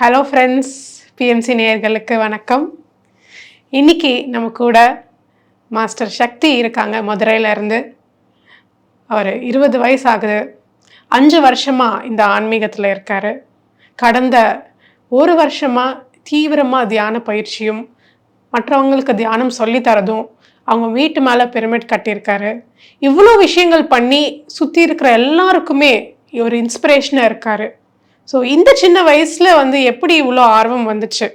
Hello friends BMC நேயர்களுக்கு வணக்கம். இன்னைக்கு நம்ம கூட மாஸ்டர் சக்தி இருக்காங்க மதுரையிலேருந்து அவர் இருபது வயசு ஆகுது அஞ்சு வருஷமாக இந்த ஆன்மீகத்தில் இருக்கார். கடந்த ஒரு வருஷமாக தீவிரமாக தியான பயிற்சியும் மற்றவங்களுக்கு தியானம் சொல்லித் தரதும் அவங்க வீட்டு மேலே பிரமிட் கட்டியிருக்காரு. இவ்வளோ விஷயங்கள் பண்ணி சுற்றி இருக்கிற எல்லாருக்குமே ஒரு இன்ஸ்பிரேஷனாக இருக்காரு. ஸோ இந்த சின்ன வயசில் வந்து எப்படி இவ்வளோ ஆர்வம் வந்துச்சு?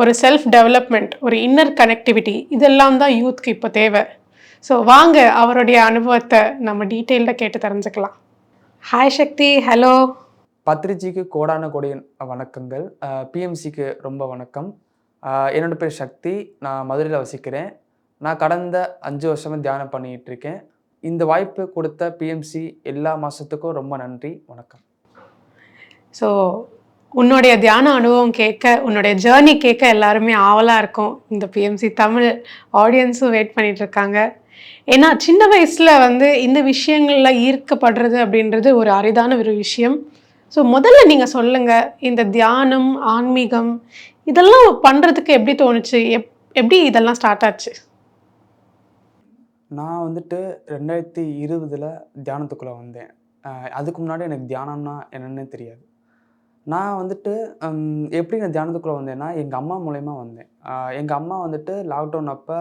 ஒரு செல்ஃப் டெவலப்மெண்ட் ஒரு இன்னர் கனெக்டிவிட்டி இதெல்லாம் தான் யூத்க்கு இப்போ தேவை. ஸோ வாங்க அவருடைய அனுபவத்தை நம்ம டீட்டெயிலில் கேட்டு தெரிஞ்சுக்கலாம். ஹாய் சக்தி ஹலோ பத்ரிஜிக்கு கோடான கோடியின் வணக்கங்கள். பிஎம்சிக்கு ரொம்ப வணக்கம். என்னோடய என்னோட பேர் சக்தி. நான் மதுரையில் வசிக்கிறேன். நான் கடந்த அஞ்சு வருஷமாக தியானம் பண்ணிகிட்டு இருக்கேன். இந்த வாய்ப்பு கொடுத்த பிஎம்சி எல்லா மாதத்துக்கும் ரொம்ப நன்றி. வணக்கம். ஸோ உன்னுடைய தியான அனுபவம் கேட்க உன்னுடைய ஜேர்னி கேட்க எல்லாருமே ஆவலாக இருக்கும். இந்த பிஎம்சி தமிழ் ஆடியன்ஸும் வெயிட் பண்ணிட்டு இருக்காங்க. ஏன்னா சின்ன வயசில் வந்து இந்த விஷயங்களில் ஈர்க்கப்படுறது அப்படின்றது ஒரு அரிதான ஒரு விஷயம். ஸோ முதல்ல நீங்கள் சொல்லுங்கள் இந்த தியானம் ஆன்மீகம் இதெல்லாம் பண்ணுறதுக்கு எப்படி தோணுச்சு? எப் எப்படி இதெல்லாம் ஸ்டார்ட் ஆச்சு? நான் வந்துட்டு ரெண்டாயிரத்தி இருபதில் தியானத்துக்குள்ளே வந்தேன். அதுக்கு முன்னாடி எனக்கு தியானம்னா என்னென்னு தெரியாது. நான் வந்துட்டு எப்படி நான் தியானத்துக்குள்ளே வந்தேன்னா எங்கள் அம்மா மூலயமா வந்தேன். எங்கள் அம்மா வந்துட்டு லாக்டவுன் அப்போ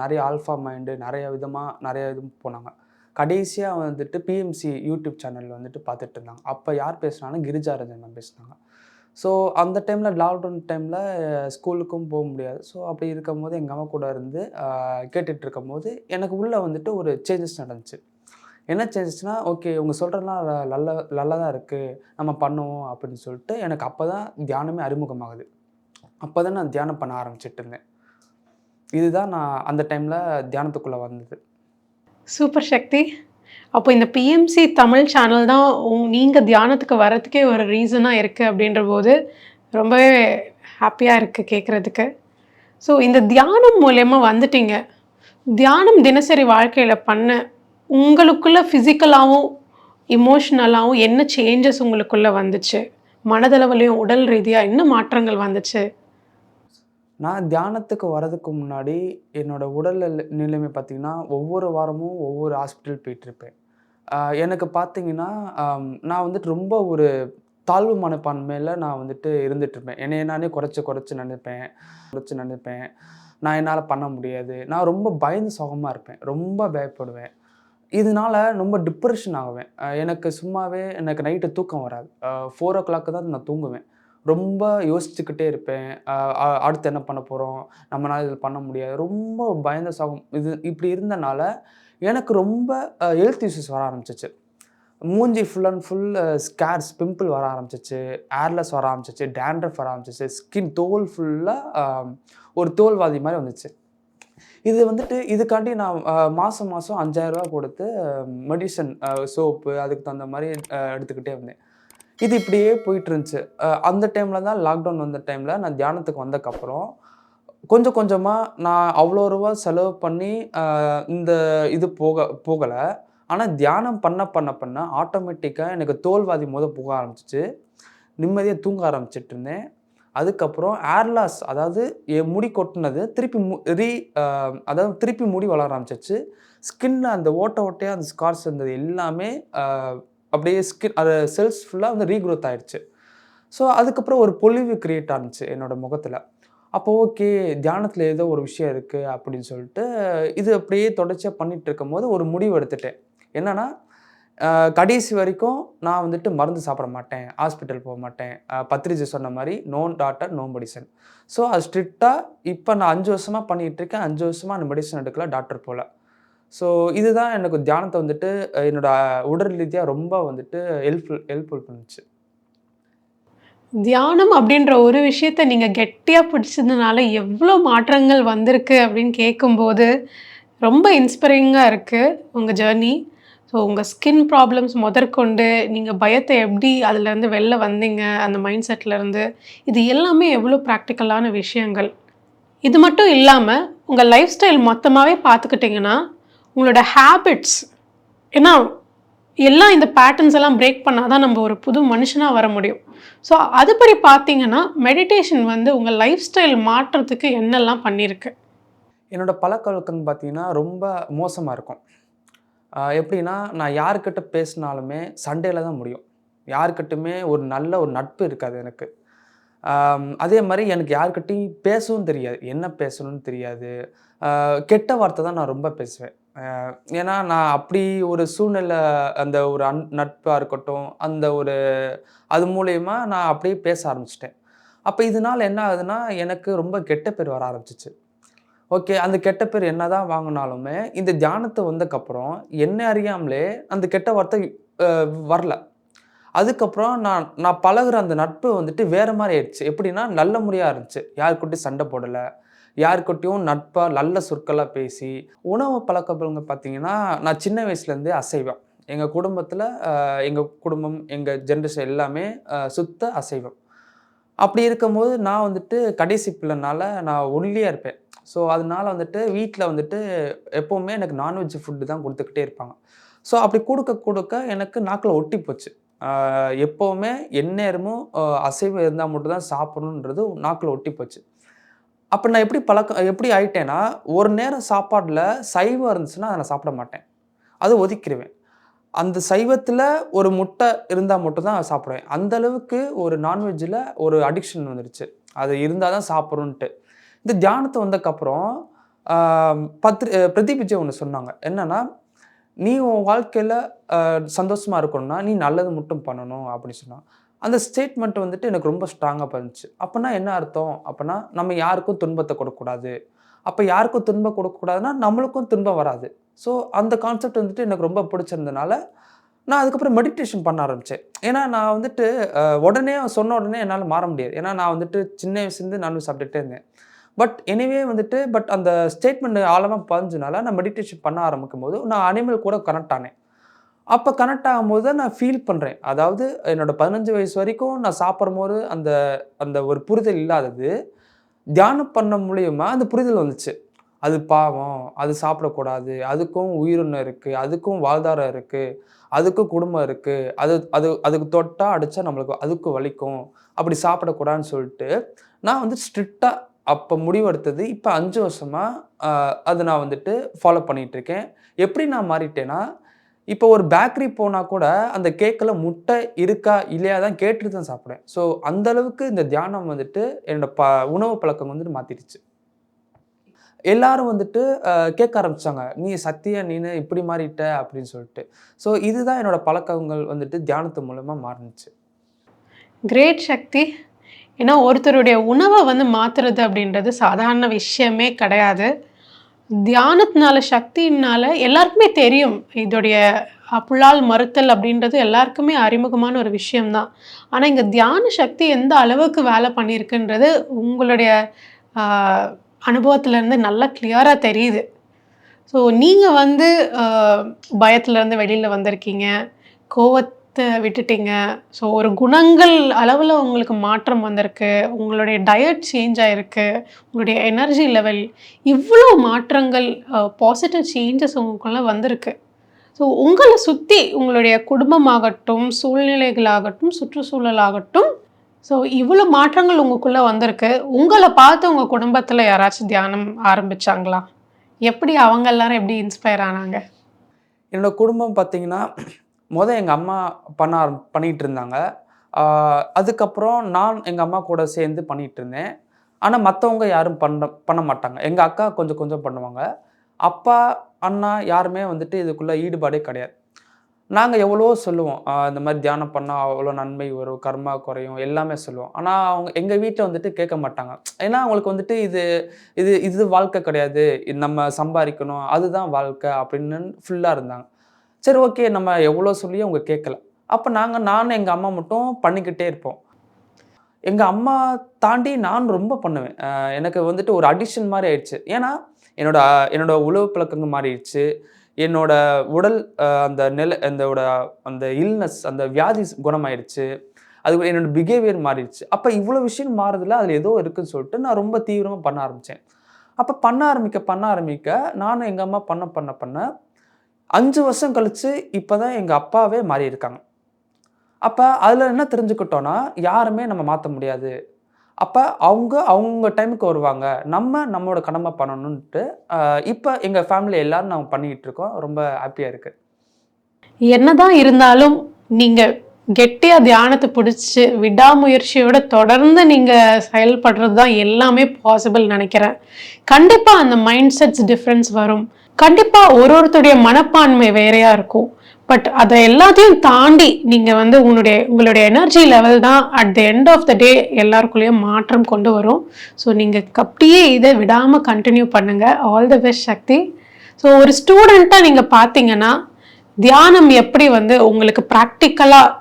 நிறைய ஆல்ஃபா மைண்டு நிறைய விதமாக நிறைய இது போனாங்க. கடைசியாக வந்துட்டு பிஎம்சி யூடியூப் சேனல் வந்துட்டு பார்த்துட்டு இருந்தாங்க. அப்போ யார் பேசுனாலும் கிரிஜாரஞ்சன் மேம் பேசுனாங்க. ஸோ அந்த டைமில் லாக்டவுன் டைமில் ஸ்கூலுக்கும் போக முடியாது. ஸோ அப்படி இருக்கும்போது எங்கள் அம்மா கூட இருந்து கேட்டுட்ருக்கும் போது எனக்கு உள்ளே வந்துட்டு ஒரு சேஞ்சஸ் நடந்துச்சு. என்ன செஞ்சிச்சுன்னா ஓகே இவங்க சொல்கிறதுலாம் நல்ல நல்லதாக இருக்குது நம்ம பண்ணுவோம் அப்படின்னு சொல்லிட்டு எனக்கு அப்போ தான் தியானமே அறிமுகமாகுது. அப்போ தான் நான் தியானம் பண்ண ஆரம்பிச்சிட்டு இருந்தேன். இதுதான் நான் அந்த டைமில் தியானத்துக்குள்ளே வந்தது. சூப்பர் சக்தி. அப்போ இந்த பிஎம்சி தமிழ் சேனல் தான் உங்- தியானத்துக்கு வர்றதுக்கே ஒரு ரீசனாக இருக்குது அப்படின்ற போது ரொம்பவே ஹாப்பியாக இருக்குது கேட்குறதுக்கு ஸோ இந்த தியானம் மூலயமா வந்துட்டீங்க. தியானம் தினசரி வாழ்க்கையில் பண்ண உங்களுக்குள்ள ஃபிசிக்கலாகவும் இமோஷ்னலாகவும் என்ன சேஞ்சஸ் உங்களுக்குள்ளே வந்துச்சு? மனதளவுலையும் உடல் ரீதியாக என்ன மாற்றங்கள் வந்துச்சு? நான் தியானத்துக்கு வரதுக்கு முன்னாடி என்னோடய உடல் நிலைமை பார்த்திங்கன்னா ஒவ்வொரு வாரமும் ஒவ்வொரு ஹாஸ்பிட்டல் போயிட்டுருப்பேன். எனக்கு பார்த்தீங்கன்னா நான் வந்துட்டு ரொம்ப ஒரு தாழ்வு மனப்பான்மையில் நான் வந்துட்டு இருந்துகிட்ருப்பேன் என்னையை என்னை நானே குறைச்சி குறைச்சி நினைப்பேன் குறைச்சி நினைப்பேன். நான் என்னால் பண்ண முடியாது. நான் ரொம்ப பயந்து சுகமாக இருப்பேன். ரொம்ப பயப்படுவேன். இதனால ரொம்ப டிப்ரெஷன் ஆகுவேன். எனக்கு சும்மாவே எனக்கு நைட்டு தூக்கம் வராது. ஃபோர் ஓ கிளாக்கு தான் நான் தூங்குவேன். ரொம்ப யோசிச்சுக்கிட்டே இருப்பேன். அடுத்து என்ன பண்ண போகிறோம் நம்மளால் இது பண்ண முடியாது. ரொம்ப பயந்த சாகும். இது இப்படி இருந்தனால எனக்கு ரொம்ப ஹெல்த் இஷ்யூஸ் வர ஆரம்பிச்சிச்சு. மூஞ்சி full and full scars pimple வர ஆரம்பிச்சிச்சு. ஏர்லெஸ் வர ஆரம்பிச்சிச்சு. டேண்ட்ரஃப் வர ஆரம்பிச்சிச்சு. ஸ்கின் தோல் ஃபுல்லாக ஒரு தோல்வாதி மாதிரி வந்துச்சு. இது வந்துட்டு இதுக்காண்டி நான் மாதம் மாதம் அஞ்சாயிரரூபா கொடுத்து மெடிசன் சோப்பு அதுக்கு தகுந்த மாதிரி எடுத்துக்கிட்டே இருந்தேன் இது இப்படியே போயிட்டு இருந்துச்சு அந்த டைமில் தான் லாக்டவுன் வந்த டைமில் நான் தியானத்துக்கு வந்தக்கப்புறம் கொஞ்சம் கொஞ்சமாக நான் அவ்வளோ ரூபா செலவு பண்ணி இந்த இது போக போகலை. ஆனால் தியானம் பண்ண பண்ண பண்ண ஆட்டோமேட்டிக்காக எனக்கு தோல்வாதி முத போக ஆரம்பிச்சிச்சு. நிம்மதியாக தூங்க ஆரம்பிச்சிட்டு இருந்தேன். அதுக்கப்புறம் ஏர்லாஸ் அதாவது முடி கொட்டினது திருப்பி மு ரீ அதாவது திருப்பி முடி வளர ஆரம்பிச்சிச்சு ஸ்கின்னில் அந்த ஓட்ட ஓட்டையாக அந்த ஸ்கார்ஸ் இருந்தது எல்லாமே அப்படியே ஸ்கின் அது செல்ஸ் ஃபுல்லாக வந்து ரீக்ரோத் ஆயிடுச்சு. ஸோ அதுக்கப்புறம் ஒரு பொலிவு கிரியேட் ஆனிச்சு என்னோடய முகத்தில். அப்போ ஓகே தியானத்தில் ஏதோ ஒரு விஷயம் இருக்குது அப்படின்னு சொல்லிட்டு இது அப்படியே தொடர்ச்சியாக பண்ணிகிட்டு இருக்கும் போது ஒரு முடிவு எடுத்துட்டேன். என்னென்னா கடைசி வரைக்கும் நான் வந்துட்டு மருந்து சாப்பிட மாட்டேன் ஹாஸ்பிட்டல் போக மாட்டேன். பத்திரிஜி சொன்ன மாதிரி no doctor no medicine so அது ஸ்ட்ரிக்டாக இப்போ நான் அஞ்சு வருஷமாக பண்ணிகிட்டு இருக்கேன் அஞ்சு வருஷமாக அந்த மெடிசன் எடுக்கல டாக்டர் போல. ஸோ இதுதான் எனக்கு தியானத்தை வந்துட்டு என்னோட உடல் ரீதியாக ரொம்ப வந்துட்டு ஹெல்ப்ஃபுல் ஹெல்ப்ஃபுல் பண்ணுச்சு. தியானம் அப்படின்ற ஒரு விஷயத்த நீங்கள் கெட்டியாக பிடிச்சதுனால எவ்வளோ மாற்றங்கள் வந்திருக்கு அப்படின்னு கேட்கும்போது ரொம்ப இன்ஸ்பைரிங்காக இருக்குது உங்கள் ஜேர்னி ஸோ உங்கள் ஸ்கின் ப்ராப்ளம்ஸ் முதற்கொண்டு நீங்கள் பயத்தை எப்படி அதுலேருந்து வெளில வந்தீங்க? அந்த மைண்ட் செட்லேருந்து இது எல்லாமே எவ்வளோ ப்ராக்டிக்கலான விஷயங்கள். இது மட்டும் இல்லாமல் உங்கள் லைஃப் ஸ்டைல் மொத்தமாகவே பார்த்துக்கிட்டிங்கன்னா உங்களோட ஹேபிட்ஸ் ஏன்னா எல்லாம் இந்த பேட்டர்ன்ஸ் எல்லாம் பிரேக் பண்ணால் தான் நம்ம ஒரு புது மனுஷனாக வர முடியும். ஸோ அதுபடி பார்த்தீங்கன்னா மெடிடேஷன் வந்து உங்கள் லைஃப் ஸ்டைல் மாற்றுறதுக்கு என்னெல்லாம் பண்ணியிருக்கு என்னோடய பழக்கவழக்கம் பார்த்தீங்கன்னா ரொம்ப மோசமாக இருக்கும். எப்படின்னா நான் யார்கிட்ட பேசினாலுமே சண்டையில் தான் முடியும். யார்கிட்டயுமே ஒரு நல்ல ஒரு நட்பு இருக்காது எனக்கு. அதே மாதிரி எனக்கு யார்கிட்டையும் பேசவும் தெரியாது. என்ன பேசணும்னு தெரியாது. கெட்ட வார்த்தை தான் நான் ரொம்ப பேசுவேன். ஏன்னா நான் அப்படி ஒரு சூழ்நிலை அந்த ஒரு அன் நட்பாக இருக்கட்டும் அந்த ஒரு அது மூலயமா நான் அப்படியே பேச ஆரம்பிச்சிட்டேன். அப்போ இதனால் என்ன ஆகுதுன்னா எனக்கு ரொம்ப கெட்ட பேர் வர ஆரம்பிச்சிச்சு. ஓகே அந்த கெட்ட பேர் என்னதான் வாங்கினாலுமே இந்த தியானத்தை வந்தக்கப்புறம் என்ன அறியாமலே அந்த கெட்ட வார்த்தை வரல. அதுக்கப்புறம் நான் நான் பழகுற அந்த நட்பு வந்துட்டு வேறு மாதிரி ஆயிடுச்சு. எப்படின்னா நல்ல முறையாக இருந்துச்சு. யாருக்கிட்டையும் சண்டை போடலை. யாருக்கிட்டையும் நட்பாக நல்ல சொற்களாக பேசி உணவு பழக்கப்படுங்க பார்த்தீங்கன்னா நான் சின்ன வயசுலேருந்தே அசைவம். எங்கள் குடும்பத்தில் எங்கள் குடும்பம் எங்கள் ஜென்ரேஷன் எல்லாமே சுத்த அசைவம். அப்படி இருக்கும்போது நான் வந்துட்டு கடைசி பிள்ளைனால நான் ஒல்லியாக இருப்பேன். ஸோ அதனால வந்துட்டு வீட்டில் வந்துட்டு எப்போவுமே எனக்கு நான்வெஜ் ஃபுட்டு தான் கொடுத்துக்கிட்டே இருப்பாங்க. ஸோ அப்படி கொடுக்க கொடுக்க எனக்கு நாக்கில் ஒட்டி போச்சு. எப்போவுமே எந்நேரமும் அசைவு அசைவம் இருந்தால் மட்டும்தான் சாப்பிடணுன்றது நாக்கில் ஒட்டி போச்சு. அப்போ நான் எப்படி பழக்கம் எப்படி ஆயிட்டேன்னா ஒரு நேரம் சாப்பாடில் சைவம் இருந்துச்சுன்னா அதை நான் சாப்பிட மாட்டேன். அது ஒதுக்கிடுவேன் அந்த சைவத்தில் ஒரு முட்டை இருந்தால் மட்டும்தான் சாப்பிடுவேன். அந்தளவுக்கு ஒரு நான்வெஜ்ஜில் ஒரு அடிக்ஷன் வந்துடுச்சு அது இருந்தால் தான் சாப்பிட்றோன்ட்டு இந்த தியானத்தை வந்ததுக்கப்புறம் பத்ரி அஹ் பிரதீப் விஜய் ஒன்று சொன்னாங்க. என்னென்னா நீ உன் வாழ்க்கையில் சந்தோஷமாக இருக்கணும்னா நீ நல்லது மட்டும் பண்ணணும் அப்படின்னு சொன்னான். அந்த ஸ்டேட்மெண்ட் வந்துட்டு எனக்கு ரொம்ப ஸ்ட்ராங்காக இருந்துச்சு அப்போனா என்ன அர்த்தம்? அப்போனா நம்ம யாருக்கும் துன்பத்தை கொடுக்கக்கூடாது. அப்போ யாருக்கும் துன்பம் கொடுக்கக்கூடாதுன்னா நம்மளுக்கும் துன்பம் வராது. ஸோ அந்த கான்செப்ட் வந்துட்டு எனக்கு ரொம்ப பிடிச்சிருந்தனால நான் அதுக்கப்புறம் மெடிடேஷன் பண்ண ஆரம்பித்தேன் ஏன்னா நான் வந்துட்டு உடனே சொன்ன உடனே என்னால் மாற முடியாது. ஏன்னா நான் வந்துட்டு சின்ன வயசுலேருந்து நான் சாப்பிட்டுட்டே இருந்தேன். பட் எனிவே வந்துட்டு பட் அந்த ஸ்டேட்மெண்ட் ஆழமாக பதிஞ்சனால நான் மெடிடேஷன் பண்ண ஆரம்பிக்கும் போது நான் அனிமல் கூட கனெக்ட் ஆனேன். அப்போ கனெக்ட் ஆகும்போது தான் நான் ஃபீல் பண்ணுறேன் அதாவது என்னோட பதினஞ்சு வயசு வரைக்கும் நான் சாப்பிடும்போது அந்த அந்த ஒரு புரிதல் இல்லாதது தியானம் பண்ண மூலியமா அந்த புரிதல் வந்துச்சு. அது பாவம் அது சாப்பிடக்கூடாது அதுக்கும் உயிரினம் இருக்குது அதுக்கும் வாழ்தாரம் இருக்குது அதுக்கும் குடும்பம் இருக்குது அது அது அதுக்கு தொட்டால் அடித்தா நம்மளுக்கு அதுக்கு வலிக்கும் அப்படி சாப்பிடக்கூடாதுன்னு சொல்லிட்டு நான் வந்து ஸ்ட்ரிக்டாக அப்போ முடிவெடுத்தது இப்போ அஞ்சு வருஷமாக அதை நான் வந்துட்டு ஃபாலோ பண்ணிகிட்ருக்கேன் எப்படி நான் மாறிட்டேன்னா இப்போ ஒரு பேக்கரி போனால் கூட அந்த கேக்கில் முட்டை இருக்கா இல்லையா தான் கேட்டுட்டு தான் சாப்பிடுவேன். ஸோ அந்த அளவுக்கு இந்த தியானம் வந்துட்டு என்னோட ப உணவு பழக்கம் வந்துட்டு மாற்றிடுச்சு எல்லாரும் வந்துட்டு கேட்க ஆரம்பித்தாங்க நீ சத்தியா நீனு இப்படி மாறிட்ட? அப்படின்னு சொல்லிட்டு. ஸோ இதுதான் என்னோட பழக்கங்கள் வந்துட்டு தியானத்து மூலமாக மாறுனுச்சு. கிரேட் சக்தி. ஏன்னா ஒருத்தருடைய உணவை வந்து மாற்றுறது அப்படின்றது சாதாரண விஷயமே கிடையாது. தியானத்தினால சக்தியினால எல்லாருக்குமே தெரியும். இதோடைய புலால் மறுத்தல் அப்படின்றது எல்லாருக்குமே அறிமுகமான ஒரு விஷயம்தான். ஆனால் இங்கே தியான சக்தி எந்த அளவுக்கு வேலை பண்ணியிருக்குன்றது உங்களுடைய அனுபவத்துலேருந்து அனுபவத்திலேருந்து நல்லா கிளியராக தெரியுது. ஸோ நீங்கள் வந்து பயத்துலேருந்து வெளியில் வந்திருக்கீங்க. கோவத் கோவத்தை விட்டுட்டீங்க. ஸோ ஒரு குணங்கள் அளவில் உங்களுக்கு மாற்றம் வந்திருக்கு. உங்களுடைய டயட் சேஞ்ச் ஆகிருக்கு உங்களுடைய எனர்ஜி லெவல் இவ்வளோ மாற்றங்கள் பாசிட்டிவ் சேஞ்சஸ் உங்களுக்குள்ள வந்திருக்கு. ஸோ உங்களை சுற்றி உங்களுடைய குடும்பமாகட்டும் சூழ்நிலைகளாகட்டும் சுற்றுச்சூழலாகட்டும் ஸோ இவ்வளோ மாற்றங்கள் உங்களுக்குள்ளே வந்திருக்கு. உங்களை பார்த்து உங்கள் குடும்பத்தில் யாராச்சும் தியானம் ஆரம்பித்தாங்களா எப்படி அவங்க எல்லாரும் எப்படி இன்ஸ்பயர் ஆனாங்க? என்னோடய குடும்பம் பார்த்திங்கன்னா மொதல் எங்கள் அம்மா பண்ண ஆரம் பண்ணிகிட்டு இருந்தாங்க அதுக்கப்புறம் நான் எங்கள் அம்மா கூட சேர்ந்து பண்ணிகிட்டு இருந்தேன் ஆனால் மற்றவங்க யாரும் பண்ண பண்ண மாட்டாங்க. எங்கள் அக்கா கொஞ்சம் கொஞ்சம் பண்ணுவாங்க. அப்பா அண்ணா யாருமே வந்துட்டு இதுக்குள்ளே ஈடுபாடே கிடையாது. நாங்கள் எவ்வளோ சொல்லுவோம். இந்த மாதிரி தியானம் பண்ணால் அவ்வளோ நன்மை வரும் கர்மா குறையும் எல்லாமே சொல்லுவோம். ஆனால் அவங்க எங்கள் வீட்டில் வந்துட்டு கேட்க மாட்டாங்க. ஏன்னா அவங்களுக்கு வந்துட்டு இது இது இது வாழ்க்கை கிடையாது. இது நம்ம சம்பாதிக்கணும். அதுதான் வாழ்க்கை அப்படின்னு ஃபுல்லாக இருந்தாங்க. சரி ஓகே நம்ம எவ்வளோ சொல்லியும் அவங்க கேட்கல. அப்போ நாங்கள் நானும் எங்கள் அம்மா மட்டும் பண்ணிக்கிட்டே இருப்போம். எங்கள் அம்மா தாண்டி நான் ரொம்ப பண்ணுவேன். எனக்கு வந்துட்டு ஒரு அடிஷன் மாதிரி ஆயிடுச்சு. ஏன்னா என்னோட என்னோட உழவு பழக்கங்கள் மாறிடுச்சு. என்னோட உடல் அந்த நில என்னோட அந்த இல்னஸ் அந்த வியாதி குணமாயிடுச்சு. அது என்னோட பிஹேவியர் மாறிடுச்சு. அப்போ இவ்வளோ விஷயம் மாறுதில்ல அதில் ஏதோ இருக்குன்னு சொல்லிட்டு நான் ரொம்ப தீவிரமாக பண்ண ஆரம்பித்தேன் அப்போ பண்ண ஆரம்பிக்க பண்ண ஆரம்பிக்க நானும் எங்கள் அம்மா பண்ண பண்ண பண்ண அஞ்சு வருஷம் கழித்து இப்போ தான் எங்கள் அப்பாவே மாறியிருக்காங்க. அப்போ அதில் என்ன தெரிஞ்சுக்கிட்டோன்னா யாருமே நம்ம மாற்ற முடியாது. அப்போ அவங்க அவங்க டைமுக்கு வருவாங்க. நம்ம நம்மளோட கடமை பண்ணணுன்ட்டு இப்போ எங்கள் ஃபேமிலி எல்லாரும் நாங்கள் பண்ணிக்கிட்டு இருக்கோம். ரொம்ப ஹாப்பியாக இருக்குது என்னதான் இருந்தாலும் நீங்கள் கெட்டியாக தியானத்தை பிடிச்சி விடாமுயற்சியோட தொடர்ந்து நீங்கள் செயல்படுறது தான் எல்லாமே பாசிபிள் நினைக்கிறேன். கண்டிப்பாக அந்த மைண்ட் செட்ஸ் டிஃப்ரென்ஸ் வரும். கண்டிப்பா ஒரு ஒருத்தருடைய மனப்பான்மை வேறையா இருக்கும். பட் அதை எல்லாத்தையும் தாண்டி நீங்க வந்து உங்களுடைய உங்களுடைய எனர்ஜி லெவல் தான் at the end of the day எல்லாருக்குள்ளேயும் மாற்றம் கொண்டு வரும். ஸோ நீங்க அப்படியே இதை விடாம கண்டினியூ பண்ணுங்க. All the best Shakti. So ஒரு ஸ்டூடெண்ட்டாக நீங்க பார்த்தீங்கன்னா தியானம் எப்படி வந்து உங்களுக்கு ப்ராக்டிக்கலாக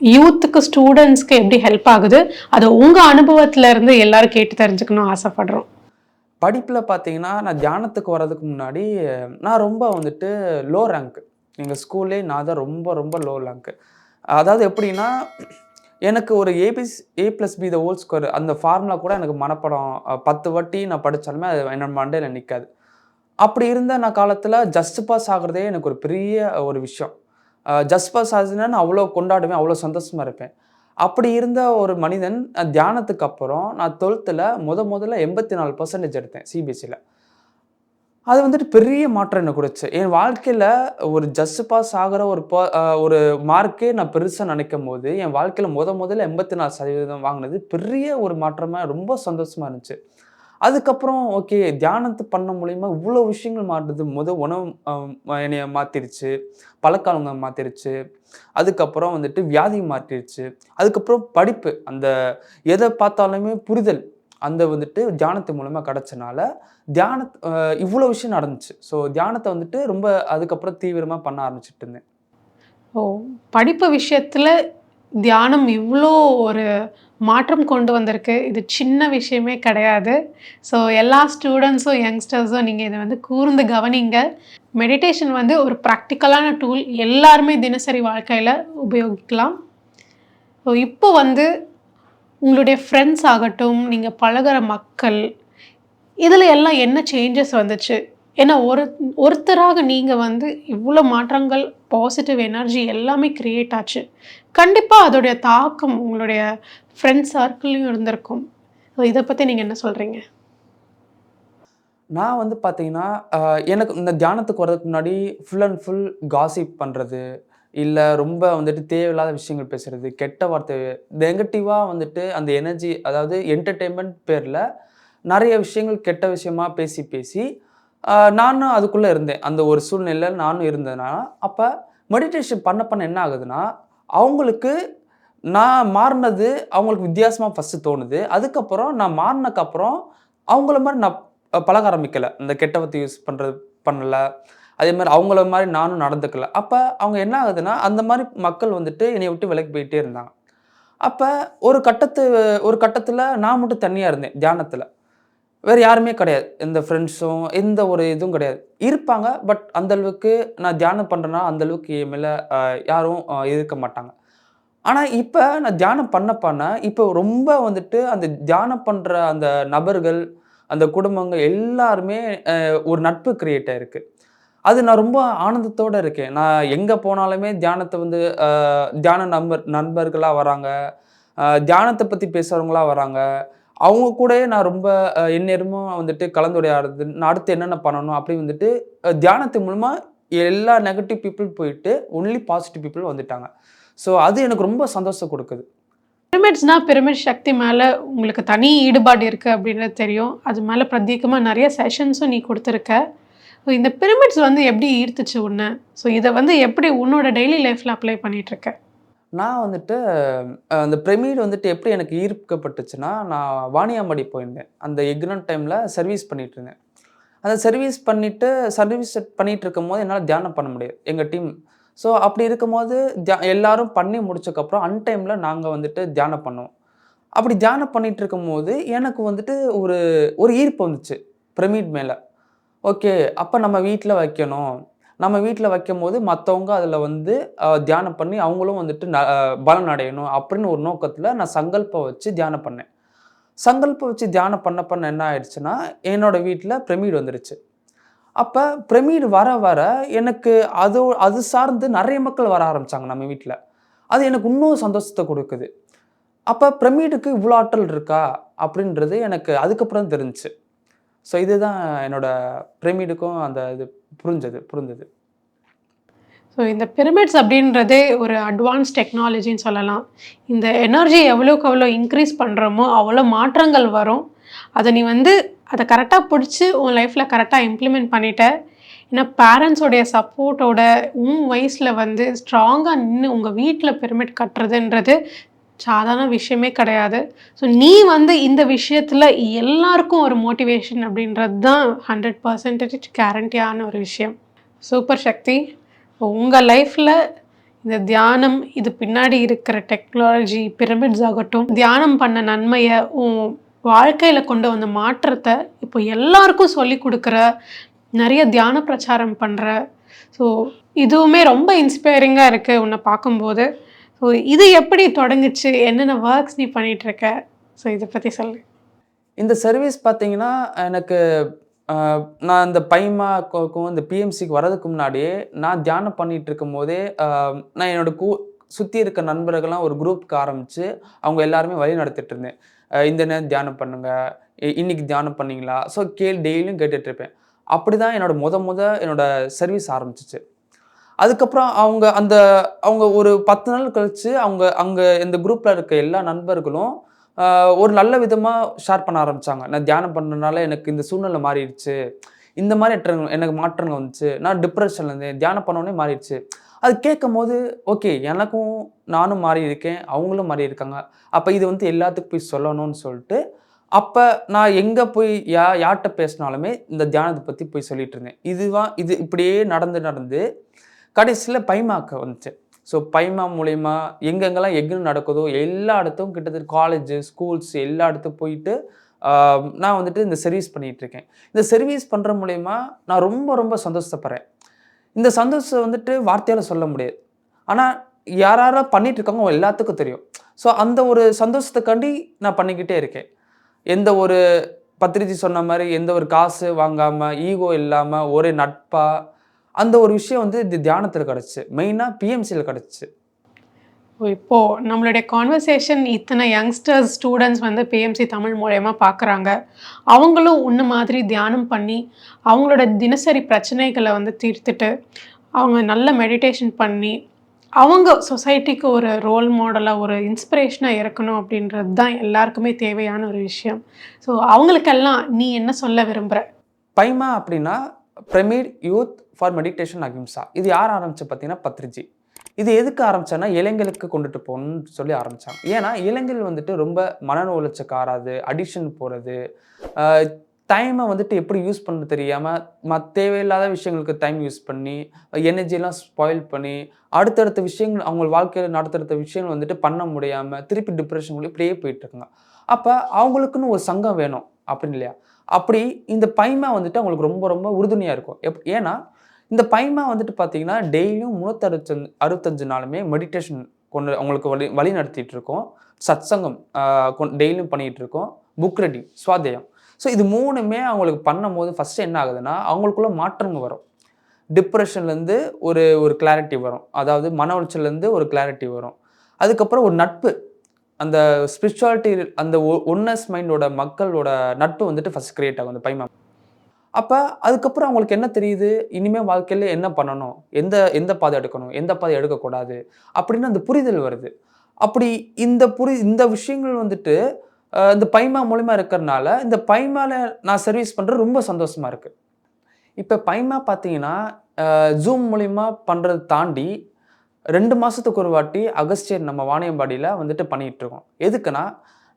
யூத்துக்கு ஸ்டூடெண்ட்ஸ்க்கு எப்படி ஹெல்ப் ஆகுது அதை உங்க அனுபவத்துல இருந்து எல்லாரும் கேட்டு தெரிஞ்சுக்கணும் ஆசைப்படுறோம். படிப்பில் பார்த்தீங்கன்னா நான் தியானத்துக்கு வர்றதுக்கு முன்னாடி நான் ரொம்ப வந்துட்டு லோ ரேங்க் எங்கள் ஸ்கூல்லே நான் தான் ரொம்ப ரொம்ப லோ ரேங்க்கு அதாவது எப்படின்னா எனக்கு ஒரு APs A plus B the whole square அந்த ஃபார்முலா கூட எனக்கு மனப்படம் பத்து வாட்டி நான் படித்தாலுமே அது என்னோட மண்டையில் நிற்காது அப்படி இருந்த நான் காலத்தில் ஜஸ்ட் பாஸ் ஆகிறதே எனக்கு ஒரு பெரிய ஒரு விஷயம். ஜஸ்ட் பாஸ் ஆகுதுன்னா நான் அவ்வளோ கொண்டாடுவேன் அவ்வளோ சந்தோஷமாக இருப்பேன். அப்படி இருந்த ஒரு மனிதன் தியானத்துக்கு அப்புறம் நான் டுவெல்த்தில் முத முதல்ல எண்பத்தி நாலு பர்சன்டேஜ் எடுத்தேன் சிபிஎஸ்சியில் அது வந்துட்டு பெரிய மாற்றம் எனக்கு கொடுச்சு என் வாழ்க்கையில் ஒரு ஜஸ்ட் பாஸ் ஆகிற ஒரு ப- ஒரு மார்க்கே நான் பெருசாக நினைக்கும் போது என் வாழ்க்கையில் முத முதல்ல எண்பத்தி நாலு சதவீதம் வாங்கினது பெரிய ஒரு மாற்றமாக ரொம்ப சந்தோஷமாக இருந்துச்சு. அதுக்கப்புறம் ஓகே தியானத்தை பண்ண மூலிமா இவ்வளோ விஷயங்கள் மாறுறது முத உணவு என்னைய மாற்றிருச்சு பழக்கவழங்க மாற்றிருச்சு அதுக்கப்புறம் வந்துட்டு வியாதி மாற்றிடுச்சு. அதுக்கப்புறம் படிப்பு அந்த எதை பார்த்தாலுமே புரிதல் அந்த வந்துட்டு தியானத்து மூலமாக கிடச்சனால தியான இவ்வளோ விஷயம் நடந்துச்சு. ஸோ தியானத்தை வந்துட்டு ரொம்ப அதுக்கப்புறம் தீவிரமாக பண்ண ஆரம்பிச்சிட்டு இருந்தேன் ஓ படிப்பு விஷயத்துல தியானம் இவ்வளோ ஒரு மாற்றம் கொண்டு வந்திருக்கு. இது சின்ன விஷயமே கிடையாது. ஸோ எல்லா ஸ்டூடெண்ட்ஸும் யங்ஸ்டர்ஸும் நீங்கள் இதை வந்து கூர்ந்து கவனிங்க. மெடிடேஷன் வந்து ஒரு ப்ராக்டிக்கலான டூல் எல்லாருமே தினசரி வாழ்க்கையில் உபயோகிக்கலாம். ஸோ இப்போ வந்து உங்களுடைய ஃப்ரெண்ட்ஸ் ஆகட்டும் நீங்கள் பழகுற மக்கள் இதில் எல்லாம் என்ன சேஞ்சஸ் வந்துச்சு? ஏன்னா ஒரு ஒருத்தராக நீங்கள் வந்து இவ்வளோ மாற்றங்கள் பாசிட்டிவ் எனர்ஜி எல்லாமே க்ரியேட் ஆச்சு. கண்டிப்பாக அதோடைய தாக்கம் உங்களுடைய ஃப்ரெண்ட்ஸ் சர்க்கிள்லையும் இருந்திருக்கும். ஸோ இதை பற்றி நீங்கள் என்ன சொல்கிறீங்க நான் வந்து பார்த்தீங்கன்னா எனக்கு இந்த தியானத்துக்கு வர்றதுக்கு முன்னாடி ஃபுல் அண்ட் ஃபுல் காசிப் பண்ணுறது இல்லை ரொம்ப வந்துட்டு தேவையில்லாத விஷயங்கள் பேசுகிறது கெட்ட வார்த்தை நெகட்டிவாக வந்துட்டு அந்த எனர்ஜி அதாவது என்டர்டெயின்மெண்ட் பேரில் நிறைய விஷயங்கள் கெட்ட விஷயமா பேசி பேசி நானும் அதுக்குள்ளே இருந்தேன். அந்த ஒரு சூழ்நிலையில் நானும் இருந்ததுனால அப்போ மெடிடேஷன் பண்ண பண்ண என்ன ஆகுதுன்னா அவங்களுக்கு நான் மாறினது அவங்களுக்கு வித்தியாசமாக ஃபஸ்ட்டு தோணுது. அதுக்கப்புறம் நான் மாறினக்கப்புறம் அவங்கள மாதிரி நான் பழக ஆரம்பிக்கலை. இந்த கெட்டவத்தை யூஸ் பண்ணுறது பண்ணல. அதே மாதிரி அவங்கள மாதிரி நானும் நடந்துக்கல. அப்போ அவங்க என்ன ஆகுதுன்னா அந்த மாதிரி மக்கள் வந்துட்டு என்னை விட்டு விலகி போயிட்டே இருந்தாங்க. அப்போ ஒரு கட்டத்து ஒரு கட்டத்தில் நான் மட்டும் தனியாக இருந்தேன் தியானத்தில். வேறு யாருமே கிடையாது. எந்த ஃப்ரெண்ட்ஸும் எந்த ஒரு இதுவும் கிடையாது. இருப்பாங்க பட் அந்த அளவுக்கு நான் தியானம் பண்ணுறேன்னா அந்த அளவுக்கு என் மேலே யாரும் இருக்க மாட்டாங்க. ஆனால் இப்போ நான் தியானம் பண்ண பண்ண இப்போ ரொம்ப வந்துட்டு அந்த தியானம் பண்ணுற அந்த நபர்கள் அந்த குடும்பங்கள் எல்லாருமே ஒரு நட்பு கிரியேட் ஆயிருக்கு. அது நான் ரொம்ப ஆனந்தத்தோடு இருக்கேன். நான் எங்கே போனாலுமே தியானத்தை வந்து தியான நண்பர் நண்பர்களாக வராங்க. தியானத்தை பற்றி பேசுகிறவங்களாம் வராங்க. அவங்க கூடயே நான் ரொம்ப எந்நேரமும் வந்துட்டு கலந்துரையாடுறது நான் அடுத்து என்னென்ன பண்ணணும் அப்படி வந்துட்டு தியானத்து மூலமாக எல்லா நெகட்டிவ் பீப்புள் போயிட்டு ஒன்லி பாசிட்டிவ் பீப்புள் வந்துட்டாங்க. ஸோ அது எனக்கு ரொம்ப சந்தோஷம் கொடுக்குது. பிரமிட்ஸ்னா பிரமிட் சக்தி மேலே உங்களுக்கு தனி ஈடுபாடு இருக்குது அப்படின்றது தெரியும். அது மேலே பிரத்யேகமாக நிறைய செஷன்ஸும் நீ கொடுத்துருக்க. ஸோ இந்த பிரமிட்ஸ் வந்து எப்படி ஈர்த்துச்சு உன்னை? ஸோ இதை வந்து எப்படி உன்னோட டெய்லி லைஃப்பில் அப்ளை பண்ணிட்டு இருக்க நான் வந்துட்டு அந்த பிரமிடு வந்துட்டு எப்படி எனக்கு ஈர்க்கப்பட்டுச்சுன்னா நான் வாணியாம்படி போயிருந்தேன். அந்த எக்னன் டைமில் சர்வீஸ் பண்ணிட்டு இருந்தேன். அந்த சர்வீஸ் பண்ணிட்டு சர்வீஸ் பண்ணிட்டு இருக்கும்போது என்னால் தியானம் பண்ண முடியாது எங்கள் டீம் ஸோ அப்படி இருக்கும்போது தியா எல்லாரும் பண்ணி முடிச்சக்கப்புறம் அன்டைமில் நாங்கள் வந்துட்டு தியானம் பண்ணோம். அப்படி தியானம் பண்ணிட்டு இருக்கும்போது எனக்கு வந்துட்டு ஒரு ஒரு ஈர்ப்பு வந்துச்சு பிரமிட் மேலே. ஓகே அப்போ நம்ம வீட்டில் வைக்கணும். நம்ம வீட்டில் வைக்கும் போது மற்றவங்க அதில் வந்து தியானம் பண்ணி அவங்களும் வந்துட்டு ந பலன் அடையணும் அப்படின்னு ஒரு நோக்கத்தில் நான் சங்கல்பம் வச்சு தியானம் பண்ணேன். சங்கல்பம் வச்சு தியானம் பண்ண பண்ண என்ன ஆயிடுச்சுன்னா என்னோடய வீட்டில் பிரமிட் வந்துருச்சு. அப்போ பிரமிடு வர வர எனக்கு அது அது சார்ந்து நிறைய மக்கள் வர ஆரம்பிச்சாங்க நம்ம வீட்டில் அது எனக்கு இன்னும் சந்தோஷத்தை கொடுக்குது. அப்போ பிரமிடுக்கு இவ்வளோ ஆற்றல் இருக்கா? அப்படின்றது எனக்கு அதுக்கப்புறம் தெரிஞ்சுச்சு ஸோ இதுதான் என்னோட பிரமிடுக்கும் அந்த இது புரிஞ்சது புரிஞ்சது ஸோ இந்த பிரமிட்ஸ் அப்படின்றதே ஒரு அட்வான்ஸ் டெக்னாலஜின்னு சொல்லலாம். இந்த எனர்ஜி எவ்வளோக்கு எவ்வளோ இன்க்ரீஸ் பண்ணுறோமோ அவ்வளோ மாற்றங்கள் வரும். அதை நீ வந்து அதை கரெக்டாக பிடிச்சி உன் லைஃப்பில் கரெக்டாக இம்ப்ளிமெண்ட் பண்ணிட்ட. ஏன்னா பேரண்ட்ஸோடைய சப்போர்ட்டோட உன் வயசில் வந்து ஸ்ட்ராங்காக நின்று உங்கள் வீட்டில் பிரமிட் கட்டுறதுன்றது சாதாரண விஷயமே கிடையாது. ஸோ நீ வந்து இந்த விஷயத்தில் எல்லாருக்கும் ஒரு மோட்டிவேஷன் அப்படின்றது தான் ஹண்ட்ரட் பர்சன்டேஜ் கேரண்டியான ஒரு விஷயம். சூப்பர் சக்தி. உங்கள் லைஃப்பில் இந்த தியானம் இது பின்னாடி இருக்கிற டெக்னாலஜி பிரமிட்ஸ் ஆகட்டும் தியானம் பண்ண நன்மையை உன் வாழ்க்கையில் கொண்டு வந்த மாற்றத்தை இப்போ எல்லாருக்கும் சொல்லி கொடுக்குற நிறைய தியான பிரச்சாரம் பண்ணுற ஸோ இதுவுமே ரொம்ப இன்ஸ்பைரிங்காக இருக்குது உன்னை பார்க்கும்போது. ஸோ இது எப்படி தொடங்குச்சு? என்னென்ன ஒர்க்ஸ் நீ பண்ணிகிட்ருக்க இருக்க? ஸோ இதை பற்றி சொல்லு. இந்த சர்வீஸ் பார்த்தீங்கன்னா எனக்கு நான் இந்த பைமாக்கும் இந்த பிஎம்சிக்கு வர்றதுக்கு முன்னாடியே நான் தியானம் பண்ணிட்டு இருக்கும் போதே நான் என்னோட கூ சுற்றி இருக்க நண்பர்கள்லாம் ஒரு குரூப்க்கு ஆரம்பித்து அவங்க எல்லாருமே வழி நடத்திட்டு இருந்தேன். இந்த நேரம் தியானம் பண்ணுங்கள் இ- இன்னைக்கு தியானம் பண்ணீங்களா? ஸோ கேள் டெய்லியும் கேட்டுட்ருப்பேன். அப்படி தான் என்னோட முத முத என்னோட சர்வீஸ் ஆரம்பிச்சிச்சு. அதுக்கப்புறம் அவங்க அந்த அவங்க ஒரு பத்து நாள் கழித்து அவங்க அங்கே இந்த குரூப்பில் இருக்க எல்லா நண்பர்களும் ஒரு நல்ல விதமாக ஷேர் பண்ண ஆரம்பித்தாங்க நான் தியானம் பண்ணனால எனக்கு இந்த சூழ்நிலை மாறிடுச்சு. இந்த மாதிரி எனக்கு மாற்றங்கள் வந்துச்சு. நான் டிப்ரெஷன்லேருந்து இருந்தேன். தியானம் பண்ணோடனே மாறிடுச்சு. அது கேட்கும் போது ஓகே எனக்கும் நானும் மாறி இருக்கேன் அவங்களும் மாறி இருக்காங்க அப்போ இது வந்து எல்லாத்துக்கும் போய் சொல்லணும்னு சொல்லிட்டு அப்போ நான் எங்கே போய் யா யார்கிட்ட பேசினாலுமே இந்த தியானத்தை பற்றி போய் சொல்லிட்டு இருந்தேன். இதுவா இது இப்படியே நடந்து நடந்து கடைசியில் பைமாக்க வந்துச்சு. ஸோ பைமா மூலயமா எங்கெங்கெல்லாம் எங்கே நடக்குதோ எல்லா இடத்தும் கிட்டத்தட்ட காலேஜு ஸ்கூல்ஸ் எல்லா இடத்துக்கும் போயிட்டு நான் வந்துட்டு இந்த சர்வீஸ் பண்ணிகிட்ருக்கேன் இருக்கேன். இந்த சர்வீஸ் பண்ணுற மூலயமா நான் ரொம்ப ரொம்ப சந்தோஷப்படுறேன். இந்த சந்தோஷம் வந்துட்டு வார்த்தையால் சொல்ல முடியாது. ஆனால் யார் யாராவது பண்ணிட்டு இருக்காங்க அவங்க எல்லாத்துக்கும் தெரியும். ஸோ அந்த ஒரு சந்தோஷத்துக்காண்டி நான் பண்ணிக்கிட்டே இருக்கேன். எந்த ஒரு பத்திரிஜி சொன்ன மாதிரி எந்த ஒரு காசு வாங்காமல் ஈகோ இல்லாமல் ஒரே நட்பாக அந்த ஒரு விஷயம் வந்து இது தியானத்தில் கிடச்சி. மெயினாக பிஎம்சியில் கிடச்சி. இப்போது நம்மளுடைய கான்வர்சேஷன் இத்தனை யங்ஸ்டர்ஸ் ஸ்டூடெண்ட்ஸ் வந்து பிஎம்சி தமிழ் மூலயமா பார்க்குறாங்க அவங்களும் உன்ன மாதிரி தியானம் பண்ணி அவங்களோட தினசரி பிரச்சனைகளை வந்து தீர்த்துட்டு அவங்க நல்ல மெடிடேஷன் பண்ணி அவங்க சொசைட்டிக்கு ஒரு ரோல் மாடலாக ஒரு இன்ஸ்பிரேஷனாக இருக்கணும் அப்படின்றது தான் எல்லாருக்குமே தேவையான ஒரு விஷயம். ஸோ அவங்களுக்கெல்லாம் நீ என்ன சொல்ல விரும்புகிற பைமா அப்படின்னா pyramid youth for meditation Ahimsa இது யார் ஆரம்பிச்சு பார்த்தீங்கன்னா பத்ரிஜி. இது எதுக்கு ஆரம்பித்தான்னா இளைஞர்களுக்கு கொண்டுட்டு போகணும்னு சொல்லி ஆரம்பிச்சாங்க. ஏன்னா இளைஞர்கள் வந்துட்டு ரொம்ப மன காராது ஆறாது அடிஷன் போகிறது டைமை வந்துட்டு எப்படி யூஸ் பண்ண தெரியாமல் மத் தேவையில்லாத விஷயங்களுக்கு டைம் யூஸ் பண்ணி எனர்ஜிலாம் ஸ்பாயில் பண்ணி அடுத்தடுத்த விஷயங்கள் அவங்க வாழ்க்கையில் அடுத்தடுத்த விஷயங்கள் வந்துட்டு பண்ண முடியாமல் திருப்பி டிப்ரெஷன் இப்படியே போயிட்டுருக்காங்க. அப்போ அவங்களுக்குன்னு ஒரு சங்கம் வேணும் அப்படின்னு இல்லையா? அப்படி இந்த பைமா வந்துட்டு அவங்களுக்கு ரொம்ப ரொம்ப உறுதுணையாக இருக்கும். எப் ஏன்னா இந்த பைமா வந்துட்டு பார்த்தீங்கன்னா டெய்லியும் முன்னூற்றறுபத்தஞ்சு அறுபத்தஞ்சு நாளுமே மெடிடேஷன் கொண்டு அவங்களுக்கு வழி வழி நடத்திட்டு இருக்கோம் சத்சங்கம் டெய்லியும் பண்ணிகிட்டு இருக்கோம் புக் ரெடி சுவாத்தியம் ஸோ இது மூணுமே அவங்களுக்கு பண்ணும்போது ஃபஸ்ட்டு என்ன ஆகுதுன்னா அவங்களுக்குள்ள மாற்றங்கள் வரும். டிப்ரெஷன்லேருந்து ஒரு ஒரு கிளாரிட்டி வரும். அதாவது மன உளைச்சல்லேருந்து ஒரு கிளாரிட்டி வரும். அதுக்கப்புறம் ஒரு நட்பு. அந்த ஸ்பிரிச்சுவாலிட்டி அந்த ஒன்னஸ் மைண்டோட மக்களோட நட்பு வந்துட்டு ஃபஸ்ட் கிரியேட் ஆகும். அந்த பைமா அப்போ அதுக்கப்புறம் அவங்களுக்கு என்ன தெரியுது? இனிமேல் வாழ்க்கையில் என்ன பண்ணணும்? எந்த எந்த பாதை எடுக்கணும்? எந்த பாதை எடுக்கக்கூடாது? அப்படின்னு அந்த புரிதல் வருது. அப்படி இந்த புரி இந்த விஷயங்கள் வந்துட்டு இந்த பைமா மூலிமா இருக்கிறனால இந்த பைமாவில் நான் சர்வீஸ் பண்ணுறது ரொம்ப சந்தோஷமாக இருக்குது இப்போ பைமா பார்த்தீங்கன்னா ஜூம் மூலிமா பண்ணுறது தாண்டி ரெண்டு மாதத்துக்கு ஒரு வாட்டி அகஸ்டியர் நம்ம வாணியம்பாடியில் வந்துட்டு பண்ணிகிட்டு இருக்கோம். எதுக்குன்னா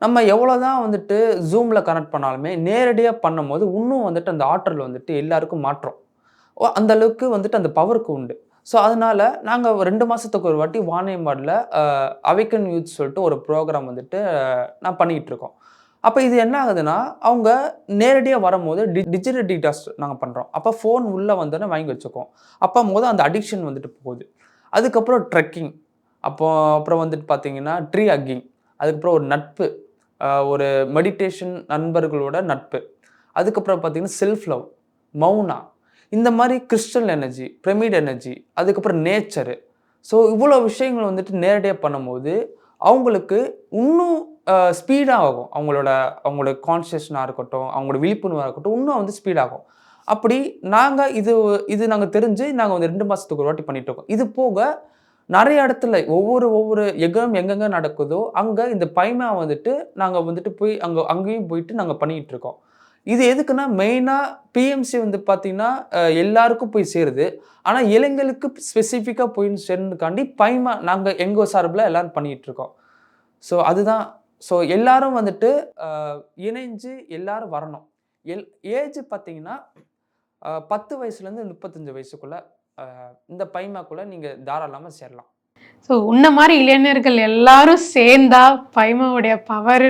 நம்ம எவ்வளோ தான் வந்துட்டு ஜூமில் கனெக்ட் பண்ணாலுமே நேரடியாக பண்ணும் போது இன்னும் வந்துட்டு அந்த ஆற்றல் வந்துட்டு எல்லாருக்கும் மாற்றம். அந்தளவுக்கு அந்த அளவுக்கு வந்துட்டு அந்த பவருக்கு உண்டு. ஸோ அதனால நாங்கள் ரெண்டு மாதத்துக்கு ஒரு வாட்டி வாணியம்பாடியில் அவைக்கன் யூத் சொல்லிட்டு ஒரு ப்ரோக்ராம் வந்துட்டு நான் பண்ணிகிட்டு இருக்கோம். அப்போ இது என்ன ஆகுதுன்னா அவங்க நேரடியாக வரும்போது டி டிஜிட்டல் டீடாஸ் நாங்கள் பண்ணுறோம் அப்போ ஃபோன் உள்ளே வந்தோடனே வாங்கி வச்சுக்கோம் அப்போ போது அந்த அடிக்ஷன் வந்துட்டு போகுது. அதுக்கப்புறம் ட்ரெக்கிங் அப்போ அப்புறம் வந்துட்டு பார்த்தீங்கன்னா ட்ரீ ஹக்கிங் அதுக்கப்புறம் ஒரு நட்பு. ஒரு மெடிடேஷன் நண்பர்களோட நட்பு. அதுக்கப்புறம் பார்த்தீங்கன்னா செல்ஃப் லவ் மௌனா. இந்த மாதிரி கிறிஸ்டல் எனர்ஜி பிரமிட் எனர்ஜி அதுக்கப்புறம் நேச்சரு ஸோ இவ்வளோ விஷயங்கள் வந்துட்டு நேரடியாக பண்ணும்போது அவங்களுக்கு இன்னும் ஸ்பீடாக ஆகும். அவங்களோட அவங்களோட கான்சியஸ்னாக இருக்கட்டும் அவங்களோட விழிப்புணர்வாக இருக்கட்டும் இன்னும் வந்து ஸ்பீடாகும் அப்படி நாங்கள் இது இது நாங்கள் தெரிஞ்சு நாங்கள் வந்து ரெண்டு மாதத்துக்கு ஒரு வாட்டி பண்ணிகிட்டு இருக்கோம். இது போக நிறைய இடத்துல ஒவ்வொரு ஒவ்வொரு எகம் எங்கெங்க நடக்குதோ அங்கே இந்த பைமா வந்துட்டு நாங்கள் வந்துட்டு போய் அங்கே அங்கேயும் போயிட்டு நாங்கள் பண்ணிகிட்டு இருக்கோம். இது எதுக்குன்னா மெயினாக பிஎம்சி வந்து பார்த்தீங்கன்னா எல்லாருக்கும் போய் சேருது. ஆனால் இளைஞர்களுக்கு ஸ்பெசிஃபிக்காக போய் சேர்ந்துக்காண்டி பைமா நாங்கள் எங்கள் சார்பில் எல்லோரும் பண்ணிகிட்டு இருக்கோம். ஸோ அதுதான். ஸோ எல்லாரும் வந்துட்டு இணைஞ்சு எல்லாரும் வரணும். எல் ஏஜ் பார்த்தீங்கன்னா பத்து வயசுலேருந்து முப்பத்தஞ்சு வயசுக்குள்ளே இந்த பைமாக்குள்ளே நீங்கள் தாராளமாக சேரலாம். ஸோ உன்ன மாதிரி இளைஞர்கள் எல்லாரும் சேர்ந்தா பைமாவுடைய பவர்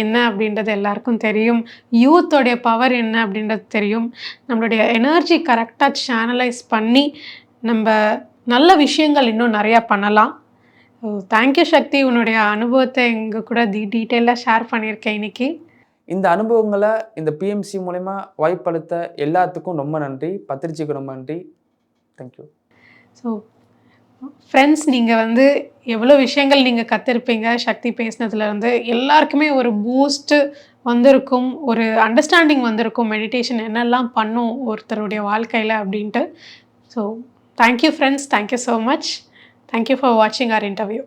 என்ன அப்படின்றது எல்லாருக்கும் தெரியும். யூத்தோடைய பவர் என்ன அப்படின்றது தெரியும். நம்மளுடைய எனர்ஜி கரெக்டாக சேனலைஸ் பண்ணி நம்ம நல்ல விஷயங்கள் இன்னும் நிறையா பண்ணலாம். ஸோ தேங்க்யூ சக்தி உன்னுடைய அனுபவத்தை எங்கள் கூட டி டீட்டெயிலாக ஷேர் பண்ணியிருக்கேன் இன்னைக்கு. இந்த அனுபவங்களை இந்த பிஎம்சி மூலயமா வாய்ப்பளித்த எல்லாத்துக்கும் ரொம்ப நன்றி. பத்திரிச்சைக்கு ரொம்ப நன்றி. தேங்க்யூ ஸோ ஃப்ரெண்ட்ஸ் நீங்கள் வந்து எவ்வளோ விஷயங்கள் நீங்கள் கற்றுருப்பீங்க சக்தி பேசினதுலேருந்து எல்லாருக்குமே ஒரு பூஸ்ட்டு வந்திருக்கும் ஒரு அண்டர்ஸ்டாண்டிங் வந்திருக்கும் மெடிடேஷன் என்னெல்லாம் பண்ணும் ஒருத்தருடைய வாழ்க்கையில் அப்படின்ட்டு. So thank you friends thank you so much thank you for வாட்சிங் ஆர் இன்டர்வியூ